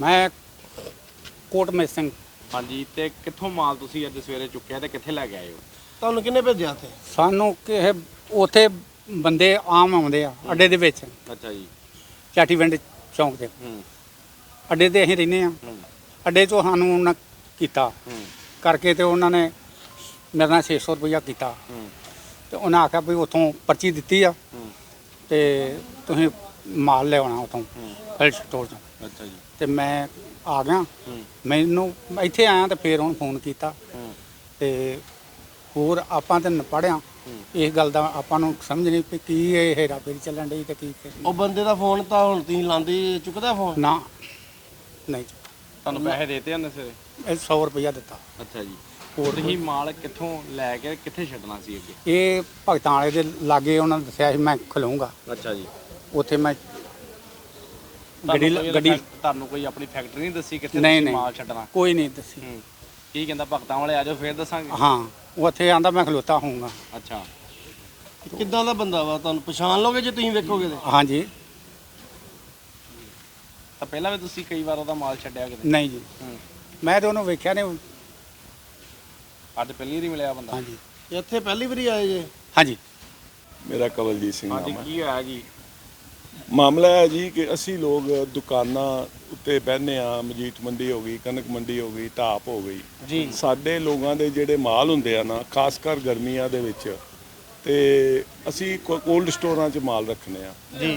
ਮੈਂ ਕੋਟਮੇ ਸਿੰਘ। ਹਾਂਜੀ ਤੇ ਕਿੱਥੋਂ ਮਾਲ ਤੁਸੀਂ ਅੱਜ ਸਵੇਰੇ ਚੁੱਕਿਆ ਤੇ ਕਿੱਥੇ ਲੈ ਕੇ ਆਏ ਹੋ? ਤੁਹਾਨੂੰ ਕਿੰਨੇ ਭੇਜਿਆ ਇੱਥੇ ਸਾਨੂੰ ਕਿਸੇ ਉਥੇ ਬੰਦੇ ਆਮ ਆਉਂਦੇ ਆ ਅੱਡੇ ਦੇ ਵਿੱਚ। ਅੱਛਾ ਜੀ। ਚਾਟੀਵਿੰਡ ਚੌਂਕ ਦੇ। ਹੂੰ। ਅੱਡੇ ਤੇ ਅਸੀਂ ਰਹਿੰਦੇ ਆ। ਹੂੰ। ਅੱਡੇ ਤੋਂ ਸਾਨੂੰ ਉਹਨਾਂ ਕੀਤਾ। ਹੂੰ। ਕਰਕੇ ਤੇ ਉਹਨਾਂ ਨੇ ਮੇਰੇ ਨਾਲ 600 ਰੁਪਇਆ ਕੀਤਾ। ਹੂੰ। ਤੇ ਉਹਨਾਂ ਆਖਿਆ ਵੀ ਉਥੋਂ ਪਰਚੀ ਦਿੱਤੀ ਆ। ਹੂੰ। ਤੇ ਤੁਸੀਂ ਮਾਲ ਲਿਆਉਣਾ ਉਥੋਂ। ਹੂੰ। ਹੈਲਥ ਸਟੋਰ ਤੋਂ। ਅੱਛਾ ਜੀ। ਤੇ ਮੈਂ ਆ ਗਿਆ। ਮੈਨੂੰ ਇੱਥੇ ਆਇਆ ਤੇ ਫੇਰ ਉਹਨੂੰ ਫੋਨ ਕੀਤਾ। ਤੇ ਹੋਰ ਆਪਾਂ ਤੇ ਪੜਿਆ। ਇਸ ਗੱਲ ਦਾ ਆਪਾਂ ਨੂੰ ਸਮਝ ਨਹੀਂ ਪਈ ਕੀ ਇਹ ਹੇਰਾ ਫੇਰੀ ਚੱਲਣ ਡਈ ਤੇ ਕੀ ਉਹ ਬੰਦੇ ਦਾ ਫੋਨ ਤਾਂ ਹੁਣ ਤੁਸੀਂ ਲਾਂਦੇ ਚੁੱਕਦਾ ਫੋਨ? ਨਾ। ਨਹੀਂ। ਤੁਹਾਨੂੰ ਪੈਸੇ ਦੇਤੇ ਹਨ ਸਵੇਰੇ ਇਹ 100 ਰੁਪਇਆ ਦਿੱਤਾ। ਅੱਛਾ ਜੀ। ਹੋਰ ਤੁਸੀਂ ਮਾਲ ਕਿੱਥੋਂ ਲੈ ਕੇ ਕਿੱਥੇ ਛੱਡਣਾ ਸੀ ਅੱਗੇ? ਇਹ ਭਗਤਾਂ ਵਾਲੇ ਦੇ ਲਾਗੇ ਉਹਨਾਂ ਨੇ ਦੱਸਿਆ ਸੀ ਮੈਂ ਖਲੂੰਗਾ ਅੱਛਾ ਜੀ। ਉੱਥੇ ਮੈਂ ਗੱਡੀ ਤੁਹਾਨੂੰ ਕੋਈ ਗੱਡੀ ਤੁਹਾਨੂੰ ਕੋਈ ਆਪਣੀ ਫੈਕਟਰੀ ਨਹੀਂ ਦੱਸੀ ਕਿੱਥੇ ਨਹੀਂ, ਤੁਸੀਂ ਨਹੀਂ। ਮਾਲ ਛੱਡਣਾ? ਕੋਈ ਨਹੀਂ ਦੱਸੀ। ਹੂੰ। ਕੀ ਕਹਿੰਦਾ ਭਗਤਾਂ ਵਾਲੇ ਆਜੋ ਫੇਰ ਦੱਸਾਂਗੇ? ਹਾਂ ਉੱਥੇ ਆਂਦਾ ਮੈਂ ਖਲੋਤਾ ਹੋਊਂਗਾ। ਅੱਛਾ। ਕਿੱਦਾਂ ਦਾ ਬੰਦਾ ਵਾ? ਤੁਹਾਨੂੰ ਪਛਾਣ ਲੋਗੇ ਜੇ ਤੁਸੀਂ ਵੇਖੋਗੇ ਤੇ? ਹਾਂਜੀ। ਤਾਂ ਪਹਿਲਾਂ ਵੀ ਤੁਸੀਂ ਕਈ ਵਾਰ ਉਹਦਾ ਮਾਲ ਛੱਡਿਆ ਕਿਤੇ? ਨਹੀਂ ਜੀ। ਹੂੰ। ਮੈਂ ਤੇ ਉਹਨੂੰ ਵੇਖਿਆ ਨਹੀਂ। ਅੱਜ ਪਹਿਲੀ ਵਾਰੀ ਮਿਲਿਆ ਬੰਦਾ? ਹਾਂਜੀ। ਇੱਥੇ ਪਹਿਲੀ ਵਾਰੀ ਆਏ ਜੇ? ਹਾਂਜੀ। ਮੇਰਾ ਕਵਲਜੀਤ ਸਿੰਘ ਨਾਮ ਹੈ। ਕੀ ਹੋਇਆ ਜੀ? ਮਾਮਲਾ ਹੈ ਜੀ ਕਿ ਅਸੀਂ ਲੋਕ ਦੁਕਾਨਾਂ ਉੱਤੇ ਬਹਿੰਦੇ ਆ ਮਜੀਠ ਮੰਡੀ ਹੋ ਗਈ ਕਣਕ ਮੰਡੀ ਹੋ ਗਈ ਢਾਪ ਹੋ ਗਈ। ਜੀ। ਸਾਡੇ ਲੋਕਾਂ ਦੇ ਜਿਹੜੇ ਮਾਲ ਹੁੰਦੇ ਆ ਨਾ ਖਾਸ ਕਰ ਗਰਮੀਆਂ ਦੇ ਵਿੱਚ ਤੇ ਅਸੀਂ ਕੋਲਡ ਸਟੋਰਾਂ 'ਚ ਮਾਲ ਰੱਖਨੇ ਆ।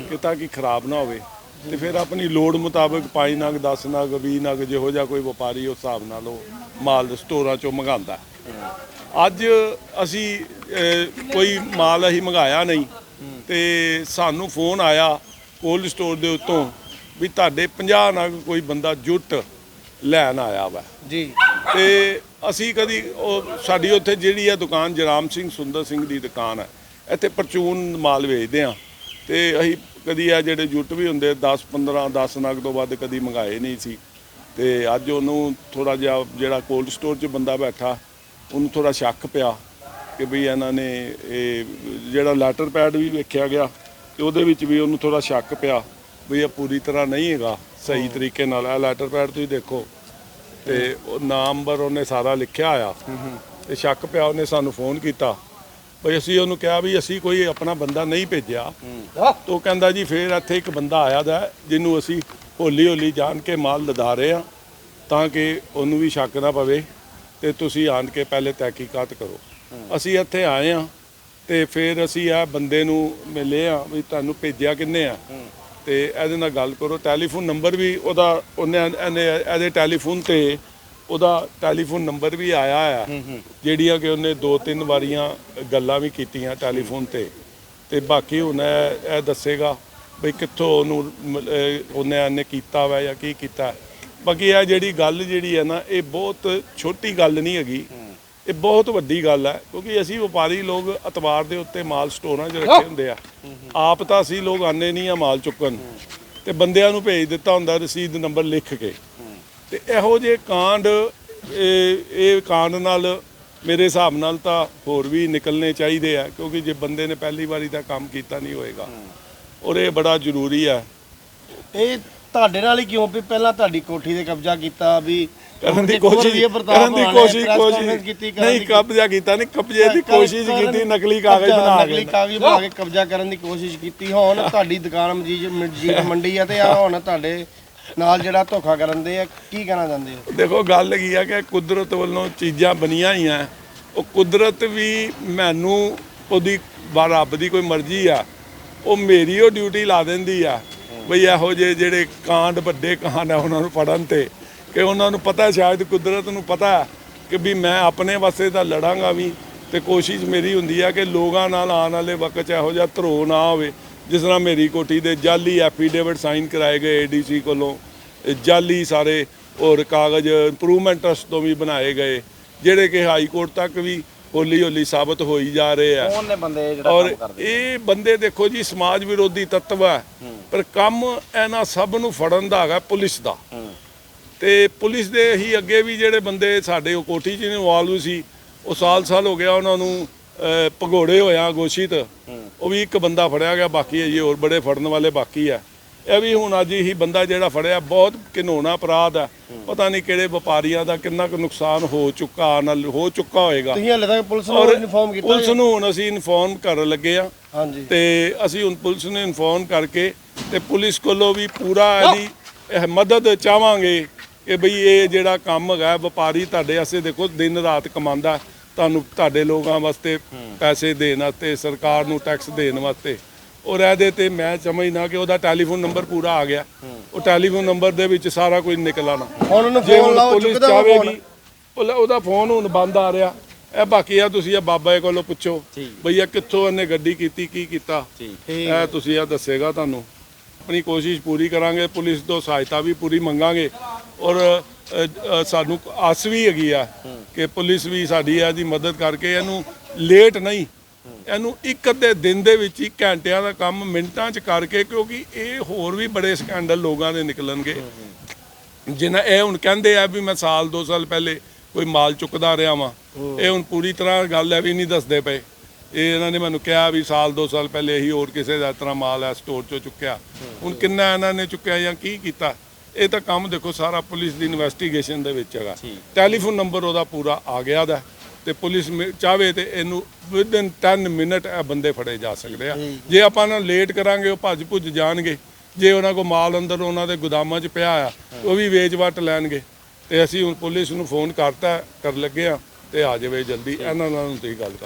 ਕਿ ਤਾਂ ਕਿ ਖਰਾਬ ਨਾ ਹੋਵੇ। ਤੇ ਫਿਰ ਆਪਣੀ ਲੋੜ ਮੁਤਾਬਕ 5 ਨਗ 10 ਨਗ 20 ਨਗ ਜਿਹੋ ਜਿਹਾ ਕੋਈ ਵਪਾਰੀ ਉਸ ਹਿਸਾਬ ਨਾਲ ਉਹ ਮਾਲ ਸਟੋਰਾਂ 'ਚੋਂ ਮੰਗਾਉਂਦਾ। ਅੱਜ ਅਸੀਂ ਕੋਈ ਮਾਲ ਅਸੀਂ ਮੰਗਾਇਆ ਨਹੀਂ ਤੇ ਸਾਨੂੰ ਫੋਨ ਆਇਆ ਕੋਲਡ ਸਟੋਰ ਦੇ ਉੱਤੋਂ ਵੀ ਤੁਹਾਡੇ 50 ਨਗ ਕੋਈ ਬੰਦਾ ਜੁੱਟ ਲੈਣ ਆਇਆ ਵਾ। ਜੀ। ਤੇ ਅਸੀਂ ਕਦੀ ਉਹ ਸਾਡੀ ਉੱਥੇ ਜਿਹੜੀ ਆ ਦੁਕਾਨ ਜਰਾਮ ਸਿੰਘ ਸੁੰਦਰ ਸਿੰਘ ਦੀ ਦੁਕਾਨ ਹੈ ਇੱਥੇ ਪਰਚੂਨ ਮਾਲ ਵੇਚਦੇ ਆ। ਤੇ ਅਸੀਂ ਕਦੀ ਆ ਜਿਹੜੇ ਜੁੱਟ ਵੀ ਹੁੰਦੇ 10 15 10 ਨਗ ਤੋਂ ਵੱਧ ਕਦੀ ਮੰਗਾਏ ਨਹੀਂ ਸੀ। ਤੇ ਅੱਜ ਉਹਨੂੰ ਥੋੜਾ ਜਿਹਾ ਜਿਹੜਾ ਕੋਲਡ ਸਟੋਰ 'ਚ ਬੰਦਾ ਬੈਠਾ ਉਹਨੂੰ ਥੋੜਾ ਸ਼ੱਕ ਪਿਆ ਕਿ ਵੀ ਇਹਨਾਂ ਨੇ ਇਹ ਜਿਹੜਾ ਲੈਟਰ ਪੈਡ ਵੀ ਵੇਖਿਆ ਗਿਆ ਤੇ ਉਹਦੇ ਵਿੱਚ ਵੀ ਉਹਨੂੰ ਥੋੜਾ ਸ਼ੱਕ ਪਿਆ ਵੀ ਇਹ ਪੂਰੀ ਤਰ੍ਹਾਂ ਨਹੀਂ ਹੈਗਾ ਸਹੀ ਤਰੀਕੇ ਨਾਲ। ਇਹ ਲੈਟਰ ਪੈਡ ਤੁਸੀਂ ਦੇਖੋ ਤੇ ਉਹ ਨੰਬਰ ਉਹਨੇ ਸਾਰਾ ਲਿਖਿਆ ਆ। ਤੇ ਸ਼ੱਕ ਪਿਆ ਉਹਨੇ ਸਾਨੂੰ ਫੋਨ ਕੀਤਾ। ਬਈ ਅਸੀਂ ਉਹਨੂੰ ਕਿਹਾ ਵੀ ਅਸੀਂ ਕੋਈ ਆਪਣਾ ਬੰਦਾ ਨਹੀਂ ਭੇਜਿਆ। ਤਾਂ ਉਹ ਕਹਿੰਦਾ ਜੀ ਫੇਰ ਇੱਥੇ ਇੱਕ ਬੰਦਾ ਆਇਆ ਦਾ ਜਿਹਨੂੰ ਅਸੀਂ ਹੌਲੀ ਹੌਲੀ ਜਾਣ ਕੇ ਮਾਲ ਲਦਾ ਰਹੇ ਆ ਤਾਂ ਕਿ ਉਹਨੂੰ ਵੀ ਸ਼ੱਕ ਨਾ ਪਵੇ ਤੇ ਤੁਸੀਂ ਆਣ ਕੇ ਪਹਿਲੇ ਤਹਿਕੀਕਾਤ ਕਰੋ। ਅਸੀਂ ਇੱਥੇ ਆਏ ਆ ਤੇ ਫਿਰ ਅਸੀਂ ਇਹ ਬੰਦੇ ਨੂੰ ਮਿਲੇ ਆ ਵੀ ਤੁਹਾਨੂੰ ਭੇਜਿਆ ਕਿੰਨੇ ਆ। ਤੇ ਇਹਦੇ ਨਾਲ ਗੱਲ ਕਰੋ ਟੈਲੀਫੋਨ ਨੰਬਰ ਵੀ ਉਹਦਾ ਉਹਨੇ ਇਹਨੇ ਇਹਦੇ ਟੈਲੀਫੋਨ ਤੇ ਉਹਦਾ ਟੈਲੀਫੋਨ ਨੰਬਰ ਵੀ ਆਇਆ ਆ। ਜਿਹੜੀਆਂ ਕਿ ਉਹਨੇ ਦੋ ਤਿੰਨ ਵਾਰੀਆਂ ਗੱਲਾਂ ਵੀ ਕੀਤੀਆਂ ਟੈਲੀਫੋਨ ਤੇ। ਤੇ ਬਾਕੀ ਹੁਣ ਇਹ ਦੱਸੇਗਾ ਵੀ ਕਿੱਥੋਂ ਉਹਨੂੰ ਉਹਨੇ ਇਹਨੇ ਕੀਤਾ ਵਾ ਜਾਂ ਕੀ ਕੀਤਾ। ਬਾਕੀ ਇਹ ਜਿਹੜੀ ਗੱਲ ਜਿਹੜੀ ਹੈ ਨਾ ਇਹ ਬਹੁਤ ਛੋਟੀ ਗੱਲ ਨਹੀਂ ਹੈਗੀ। ਇਹ ਬਹੁਤ ਵੱਡੀ ਗੱਲ ਹੈ, ਕਿਉਂਕਿ ਅਸੀਂ ਵਪਾਰੀ ਲੋਕ ਅਤਵਾਰ ਦੇ ਉੱਤੇ ਮਾਲ ਸਟੋਰਾਂ 'ਚ ਰੱਖੇ ਹੁੰਦੇ ਆ। ਆਪ ਤਾਂ ਅਸੀਂ ਲੋਕ ਆਨੇ ਨਹੀਂ ਆ ਮਾਲ ਚੁੱਕਣ। ਤੇ ਬੰਦਿਆਂ ਨੂੰ ਭੇਜ ਦਿੱਤਾ ਹੁੰਦਾ ਰਸੀਦ ਨੰਬਰ ਲਿਖ ਕੇ। ਤੇ ਇਹੋ ਜਿਹੇ ਕਾਂਡ, ਇਹ ਕਾਂਡ ਨਾਲ ਮੇਰੇ ਹਿਸਾਬ ਨਾਲ ਤਾਂ ਹੋਰ ਵੀ ਨਿਕਲਣੇ ਚਾਹੀਦੇ ਆ, ਕਿਉਂਕਿ ਜੇ ਬੰਦੇ ਨੇ ਪਹਿਲੀ ਵਾਰੀ ਤਾਂ ਕੰਮ ਕੀਤਾ ਨਹੀਂ ਹੋਏਗਾ। ਔਰ ਇਹ ਬੜਾ ਜ਼ਰੂਰੀ ਹੈ ਇਹ ਤੁਹਾਡੇ ਨਾਲ ਹੀ ਕਿਉਂ? ਵੀ ਪਹਿਲਾਂ ਤੁਹਾਡੀ ਕੋਠੀ ਤੇ ਕਬਜ਼ਾ ਕੀਤਾ ਵੀ ਕਰਨ ਦੀ ਕੋਸ਼ਿਸ਼ ਕਰਨ ਦੀ ਕੋਸ਼ਿਸ਼ ਕੀਤੀ, ਨਹੀਂ ਕਬਜ਼ਾ ਕੀਤਾ ਨਹੀਂ ਕਬਜ਼ੇ ਦੀ ਕੋਸ਼ਿਸ਼ ਕੀਤੀ ਨਕਲੀ ਕਾਗਜ਼ ਬਣਾ ਨਕਲੀ ਕੇ ਕਾਗਜ਼ ਬਣਾ ਕੇ ਕਬਜ਼ਾ ਕਰਨ ਦੀ ਕੋਸ਼ਿਸ਼ ਕੀਤੀ। ਹੁਣ ਤੁਹਾਡੀ ਦੁਕਾਨ ਮਜੀਦ ਮੰਡੀ ਆ ਤੇ ਆ ਹੁਣ ਤੁਹਾਡੇ ਨਾਲ ਜਿਹੜਾ ਧੋਖਾ ਕਰਨ ਦੇ ਆ ਕੀ ਕਹਿਣਾ ਚਾਹੁੰਦੇ ਹੋ? ਦੇਖੋ ਗੱਲ ਕੀ ਆ ਕਿ ਕੁਦਰਤ ਵੱਲੋਂ ਚੀਜ਼ਾਂ ਬਣੀਆਂ ਹੀ ਆ। ਉਹ ਕੁਦਰਤ ਵੀ ਮੈਨੂੰ ਉਹਦੀ ਰੱਬ ਦੀ ਕੋਈ ਮਰਜ਼ੀ ਆ। ਉਹ ਮੇਰੀ ਉਹ ਡਿਊਟੀ ਲਾ ਦਿੰਦੀ ਆ। ਬਈ ਇਹੋ ਜਿਹੇ ਜਿਹੜੇ ਕਾਂਡ ਵੱਡੇ ਕਾਂਡ ਆ ਉਹਨਾਂ ਨੂੰ ਫੜਨ ਤੇ। ਕਿ ਉਹਨਾਂ ਨੂੰ ਪਤਾ ਸ਼ਾਇਦ ਕੁਦਰਤ ਨੂੰ ਪਤਾ ਕਿ ਵੀ ਮੈਂ ਆਪਣੇ ਵਾਸਤੇ ਤਾਂ ਲੜਾਂਗਾ ਵੀ ਤੇ ਕੋਸ਼ਿਸ਼ ਮੇਰੀ ਹੁੰਦੀ ਆ ਕਿ ਲੋਕਾਂ ਨਾਲ ਆਉਣ ਵਾਲੇ ਵਕਤ 'ਚ ਇਹੋ ਜਿਹਾ ਧਰੋ ਨਾ ਹੋਵੇ ਜਿਸ ਤਰ੍ਹਾਂ ਮੇਰੀ ਕੋਠੀ ਦੇ ਜਾਲੀ ਐਫੀਡੇਵਿਟ ਸਾਈਨ ਕਰਾਏ ਗਏ ਏਡੀਸੀ ਕੋਲੋਂ। ਜਾਲੀ ਸਾਰੇ ਔਰ ਕਾਗਜ਼ ਇੰਪਰੂਵਮੈਂਟ ਟਰਸਟ ਤੋਂ ਵੀ ਬਣਾਏ ਗਏ ਜਿਹੜੇ ਕਿ ਹਾਈ ਕੋਰਟ ਤੱਕ ਵੀ ਹੌਲੀ ਹੌਲੀ ਸਾਬਤ ਹੋਈ ਜਾ ਰਹੇ ਆ। ਕੌਣ ਨੇ ਬੰਦੇ ਜਿਹੜਾ ਔਰ ਕੰਮ ਕਰਦੇ ਇਹ ਬੰਦੇ ਦੇਖੋ ਜੀ ਸਮਾਜ ਵਿਰੋਧੀ ਤੱਤਵ ਹੈ। ਪਰ ਕੰਮ ਇਹਨਾਂ ਸਭ ਨੂੰ ਫੜਨ ਦਾ ਹੈਗਾ ਪੁਲਿਸ ਦਾ। ਹੂੰ। ਤੇ ਪੁਲਿਸ ਦੇ ਹੀ ਅੱਗੇ ਵੀ ਜਿਹੜੇ ਬੰਦੇ ਸਾਡੇ ਉਹ ਕੋਠੀ 'ਚ ਇਨਵੋਲਵ ਸੀ ਉਹ ਸਾਲ ਸਾਲ ਹੋ ਗਿਆ ਉਹਨਾਂ ਨੂੰ ਭਗੌੜੇ ਹੋਇਆ ਘੋਸ਼ਿਤ। ਉਹ ਵੀ ਇੱਕ ਬੰਦਾ ਫੜਿਆ ਗਿਆ ਬਾਕੀ ਹੈ ਜੀ ਹੋਰ ਬੜੇ ਫੜਨ ਵਾਲੇ ਬਾਕੀ ਹੈ ਇਹ ਵੀ ਹੁਣ ਅੱਜ ਹੀ ਬੰਦਾ ਜਿਹੜਾ ਫੜਿਆ ਬਹੁਤ ਘਿਨੌਣਾ ਅਪਰਾਧ ਹੈ ਪਤਾ ਨਹੀਂ ਕਿਹੜੇ ਵਪਾਰੀਆਂ ਦਾ ਕਿੰਨਾ ਕੁ ਨੁਕਸਾਨ ਹੋ ਚੁੱਕਾ ਨਾਲ ਹੋ ਚੁੱਕਾ ਹੋਏਗਾ। ਤੁਸੀਂ ਹਲੇ ਤੱਕ ਪੁਲਿਸ ਨੂੰ ਇਨਫੋਰਮ ਕੀਤਾ ਪੁਲਿਸ ਨੂੰ ਹੁਣ ਅਸੀਂ ਇਨਫੋਰਮ ਕਰਨ ਲੱਗੇ ਆ। ਹਾਂਜੀ। ਤੇ ਅਸੀਂ ਹੁਣ ਪੁਲਿਸ ਨੂੰ ਇਨਫੋਰਮ ਕਰਕੇ ਤੇ ਪੁਲਿਸ ਕੋਲੋਂ ਵੀ ਪੂਰਾ ਇਹਦੀ ਇਹ ਮਦਦ ਚਾਹਾਂਗੇ ਕਿ ਬਈ ਇਹ ਜਿਹੜਾ ਕੰਮ ਹੈਗਾ ਵਪਾਰੀ ਤੁਹਾਡੇ ਵਾਸਤੇ ਦੇਖੋ ਦਿਨ ਰਾਤ ਕਮਾਉਂਦਾ ਤੁਹਾਨੂੰ ਤੁਹਾਡੇ ਲੋਕਾਂ ਵਾਸਤੇ ਪੈਸੇ ਦੇਣ ਵਾਸਤੇ ਸਰਕਾਰ ਨੂੰ ਟੈਕਸ ਦੇਣ ਵਾਸਤੇ। ਔਰ ਇਹਦੇ ਤੇ ਮੈਂ ਸਮਝਦਾ ਕਿ ਉਹਦਾ ਟੈਲੀਫੋਨ ਨੰਬਰ ਪੂਰਾ ਆ ਗਿਆ। ਉਹ ਟੈਲੀਫੋਨ ਨੰਬਰ ਦੇ ਵਿੱਚ ਸਾਰਾ ਕੁਝ ਨਿਕਲ ਆਣਾ ਹੁਣ ਉਹਨੂੰ ਫੋਨ ਲਾਓ ਪੁਲਿਸ ਚੁੱਕਦਾ ਚਾਹੇਗੀ ਉਹਦਾ ਫੋਨ ਹੁਣ ਬੰਦ ਆ ਰਿਹਾ। ਇਹ ਬਾਕੀ ਆ ਤੁਸੀਂ ਇਹ ਬਾਬਾ ਜੀ ਕੋਲੋਂ ਪੁੱਛੋ। ਭਈਆ ਕਿੱਥੋਂ ਇਹਨੇ ਗੱਡੀ ਕੀਤੀ ਕੀ ਕੀਤਾ? ਇਹ ਤੁਸੀਂ ਇਹ ਦੱਸੇਗਾ ਤੁਹਾਨੂੰ। ਆਪਣੀ ਕੋਸ਼ਿਸ਼ ਪੂਰੀ ਕਰਾਂਗੇ ਪੁਲਿਸ ਤੋਂ ਸਹਾਇਤਾ ਵੀ ਪੂਰੀ ਮੰਗਾਂਗੇ। ਔਰ ਸਾਨੂੰ ਆਸ ਵੀ ਹੈਗੀ ਆ ਕਿ ਪੁਲਿਸ ਵੀ ਸਾਡੀ ਇਹਦੀ ਮਦਦ ਕਰਕੇ ਇਹਨੂੰ ਲੇਟ ਨਹੀਂ, ਇਹਨੂੰ ਇੱਕ ਅੱਧੇ ਦਿਨ ਦੇ ਵਿੱਚ ਹੀ ਘੰਟਿਆਂ ਦਾ ਕੰਮ ਮਿੰਟਾਂ 'ਚ ਕਰਕੇ ਕਿਉਂਕਿ ਇਹ ਹੋਰ ਵੀ ਬੜੇ ਸਕੈਂਡਲ ਲੋਕਾਂ ਦੇ ਨਿਕਲਣਗੇ। ਜਿਨ੍ਹਾਂ ਇਹ ਹੁਣ ਕਹਿੰਦੇ ਆ ਵੀ ਮੈਂ ਸਾਲ ਦੋ ਸਾਲ ਪਹਿਲੇ ਕੋਈ ਮਾਲ ਚੁੱਕਦਾ ਰਿਹਾ ਵਾਂ, ਇਹ ਹੁਣ ਪੂਰੀ ਤਰ੍ਹਾਂ ਗੱਲ ਹੈ ਵੀ ਨਹੀਂ ਦੱਸਦੇ ਪਏ। ਇਹ ਇਹਨਾਂ ਨੇ ਮੈਨੂੰ ਕਿਹਾ ਵੀ ਸਾਲ ਦੋ ਸਾਲ ਪਹਿਲੇ ਹੀ ਹੋਰ ਕਿਸੇ ਦਾ ਇਸ ਤਰ੍ਹਾਂ ਮਾਲ ਹੈ ਸਟੋਰ ਚੋਂ ਚੁੱਕਿਆ। ਹੁਣ ਕਿੰਨਾ ਇਹਨਾਂ ਨੇ ਚੁੱਕਿਆ ਜਾਂ ਕੀ ਕੀਤਾ? ਇਹ ਤਾਂ ਕੰਮ ਦੇਖੋ ਸਾਰਾ ਪੁਲਿਸ ਦੀ ਇਨਵੈਸਟੀਗੇਸ਼ਨ ਦੇ ਵਿੱਚ ਹੈਗਾ। ਟੈਲੀਫੋਨ ਨੰਬਰ ਉਹਦਾ ਪੂਰਾ ਆ ਗਿਆ ਦਾ। ਤੇ ਪੁਲਿਸ ਚਾਹਵੇ ਤੇ ਇਹਨੂੰ ਵਿਦਨ 10 ਮਿੰਟ ਇਹ ਬੰਦੇ ਫੜੇ ਜਾ ਸਕਦੇ ਆ। ਜੇ ਆਪਾਂ ਇਹਨਾਂ ਲੇਟ ਕਰਾਂਗੇ ਉਹ ਭੱਜ ਭੁੱਜ ਜਾਣਗੇ। ਜੇ ਉਹਨਾਂ ਕੋ ਮਾਲ ਅੰਦਰ ਉਹਨਾਂ ਦੇ ਗੋਦਾਮਾਂ 'ਚ ਪਿਆ ਆ ਉਹ ਵੀ ਵੇਚ ਵੱਟ ਲੈਣਗੇ। ਤੇ ਅਸੀਂ ਹੁਣ ਪੁਲਿਸ ਨੂੰ ਫੋਨ ਕਰਤਾ ਕਰ ਲੱਗੇ ਆ ਤੇ ਆ ਜਾਵੇ ਜਲਦੀ। ਇਹਨਾਂ ਨਾਲ ਤੁਸੀਂ ਗੱਲ ਕਰ